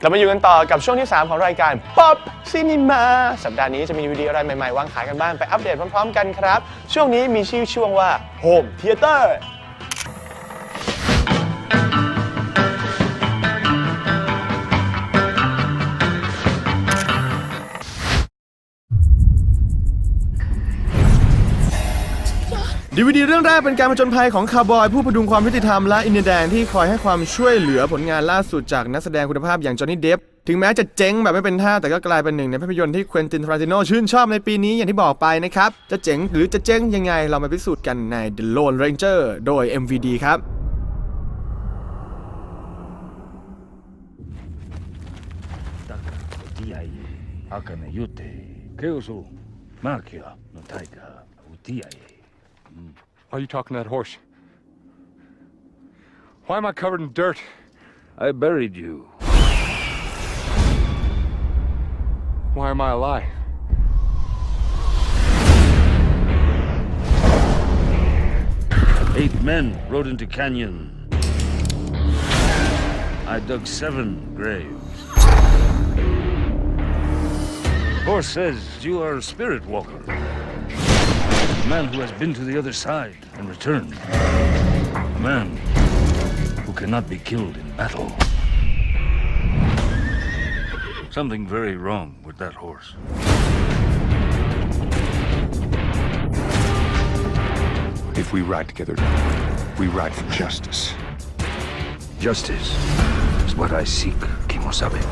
กลับมาอยู่กันต่อกับช่วงที่ 3 ของรายการ Pop Cinema สัปดาห์นี้จะมีวิดีโออะไรใหม่ ๆ วางขายกันบ้างไปอัปเดตพร้อม ๆ กันครับ ช่วงนี้มีชื่อช่วงว่า Home Theater ดีวดีเรื่องแรกเป็นการผจญภัยของคาร์บอย ผู้พดุงความยุติธรรมและอินเดียแดงที่คอยให้ความช่วยเหลือผลงานล่าสุดจากนักแสดงคุณภาพอย่างจอห์นนี่เดฟถึงแม้จะเจ๊งแบบไม่เป็นท่าแต่ก็กลายเป็นหนึ่งในภาพยนตร์ที่เควินตินทาราติโนชื่นชอบในปีนี้อย่างที่บอกไปนะครับ จะเจ๋งหรือจะเจ๊งยังไงเรามาพิสูจน์กันใน The Lone Ranger โดย MVD ครับ Utiai, Akane Yute, Keosu, Makia, no Taika, Utiai. Why are you talking to that horse? Why am I covered in dirt? I buried you. Why am I alive? Eight men rode into canyon. I dug seven graves. Horse says you are a spirit walker. A man who has been to the other side and returned. A man who cannot be killed in battle. Something very wrong with that horse. If we ride together, we ride for justice. Justice is what I seek, Kimosabe.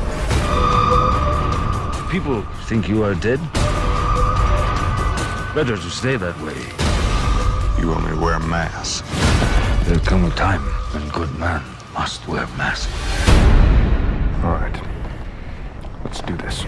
People think you are dead. Better to stay that way. You only wear masks. There'll come a time when good man must wear mask. All right. Let's do this.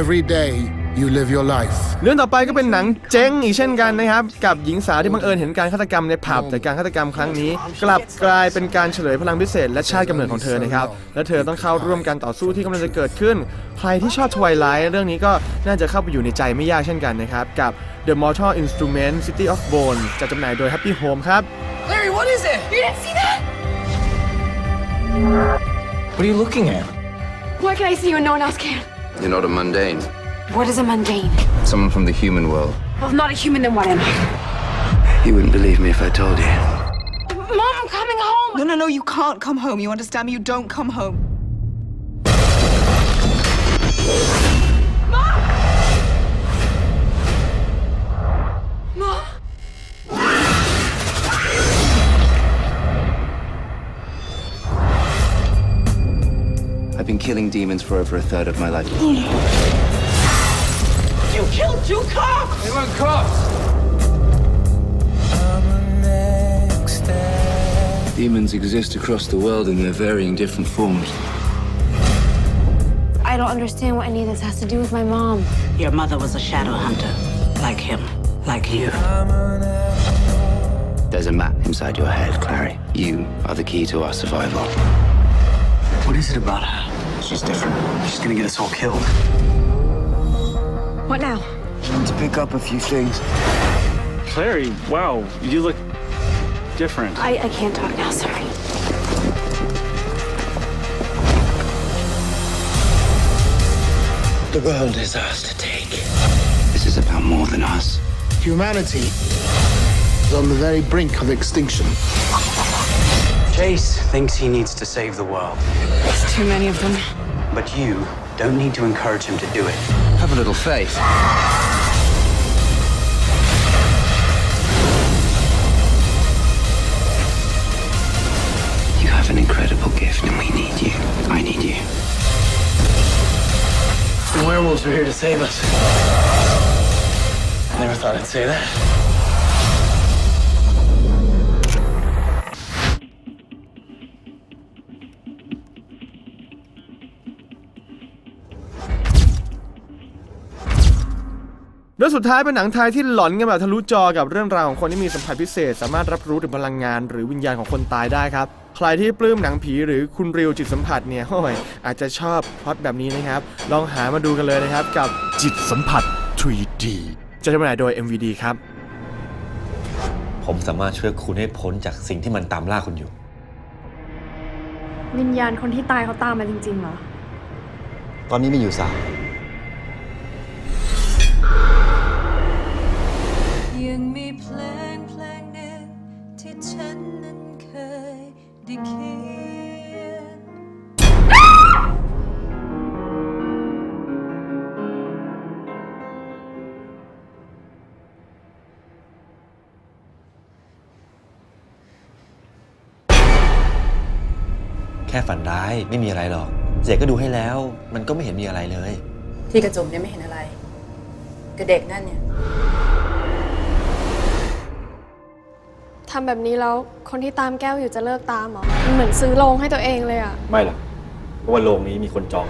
'Every day you live your life. เรื่องต่อไปก็เป็นหนังเจ๊งอีกเช่นกันนะครับ กับหญิงสาวที่บังเอิญเห็นการฆาตกรรมในผับแต่การฆาตกรรมครั้งนี้ กลับกลายเป็นการเฉลยพลังพิเศษ และชาติกำเนิดของเธอนะครับ และเธอต้องเข้าร่วมการต่อสู้ที่กำลังจะเกิดขึ้น ใครที่ชอบทวายไลท์เรื่องนี้ก็น่าจะเข้าไปอยู่ในใจไม่ยากเช่นกันนะครับ กับ The Mortal Instrument City of Bone จัดจำหน่ายโดย Happy Home ครับ Larry, what is it? You didn't see that? What are you looking at? Why can I see you and no one else can? You're not a mundane. What is a mundane? Someone from the human world. Well, if not a human, then what am I? You wouldn't believe me if I told you. Mom, I'm coming home! No, no, no, you can't come home. You understand me? You don't come home. I've been killing demons for over a third of my life. You killed two cops! They went cops! Demons exist across the world in their varying different forms. I don't understand what any of this has to do with my mom. Your mother was a shadow hunter, like him, like you. There's a map inside your head, Clary. You are the key to our survival. What is it about her? She's different. She's gonna get us all killed. What now? I need to pick up a few things. Clary, wow, you look different. I, I can't talk now, sorry. The world is ours to take. This is about more than us. Humanity is on the very brink of extinction. Chase thinks he needs to save the world, There's too many of them. but you don't need to encourage him to do it. Have a little faith. You have an incredible gift, and we need you. I need you. The werewolves are here to save us. I never thought I'd say that. โดยสุดท้ายเป็นหนังไทยที่หลอนกันแบบทะลุจอกับเรื่องราวของคนที่มีสัมผัสพิเศษ สามารถรับรู้ถึงพลังงานหรือวิญญาณของคนตายได้ครับ ใครที่ปลื้มหนังผีหรือคุณริวจิตสัมผัสเนี่ยโอ้ยอาจจะชอบพล็อตแบบนี้นะครับ ลองหามาดูกันเลยนะครับกับจิตสัมผัส 3D จะจำหน่ายโดย MVD ครับ ผมสามารถช่วยคุณให้พ้นจากสิ่งที่มันตามล่าคุณอยู่ วิญญาณคนที่ตายเขาตามมาจริงๆเหรอ ตอนนี้มีอยู่สาม เพลงเพลงหนึ่งที่ฉันนั้นเคยได้เขียน แค่ฝันร้ายไม่มีอะไรหรอก เจ๊ก็ดูให้แล้ว มันก็ไม่เห็นมีอะไรเลย ที่กระจุมเนี่ยไม่เห็นอะไรกับเด็กนั่นเนี่ย ทำแบบนี้แล้วคนที่ตามแก้วอยู่จะเลิกตามเหรอมันเหมือนซื้อโรงให้ตัวเองเลยอะไม่หรอกเพราะว่าโรงนี้มีคนจอง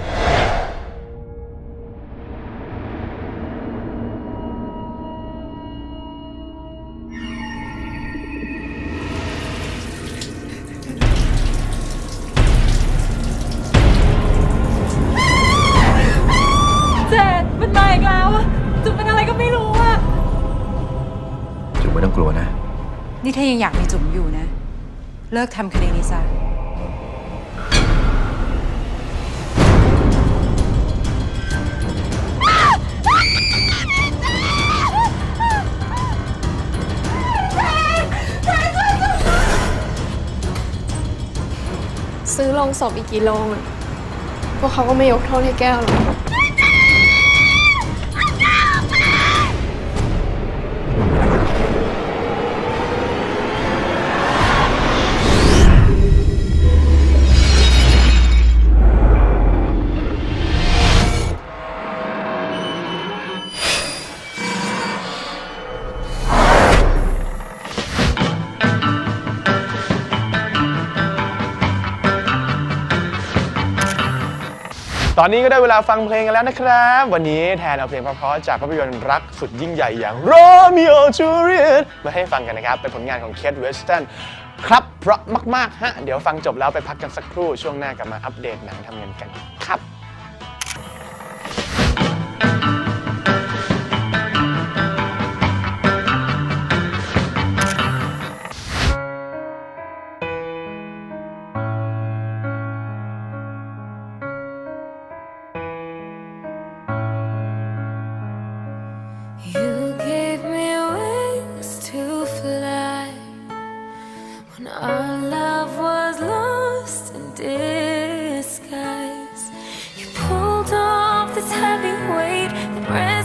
นี่ถ้ายังอยากมีจุ๋มอยู่นะ เลิกทำคดีนี้ซะ ซื้อโรงศพอีกกี่โรงอะพวกเขาก็ไม่ยกโทษให้แก้วหรอก ตอนนี้ก็ได้เวลาฟังเพลงกันแล้วนะครับ วันนี้แทนเอาเพลงเพราะๆจากภาพยนตร์รักสุดยิ่งใหญ่อย่าง Romeo Juliet มาให้ฟังกันนะครับ เป็นผลงานของเคทเวสตันครับเพราะมากๆฮะเดี๋ยวฟังจบแล้วไปพักกันสักครู่ช่วงหน้ากลับมาอัปเดตหนังทำเงินกันครับ friend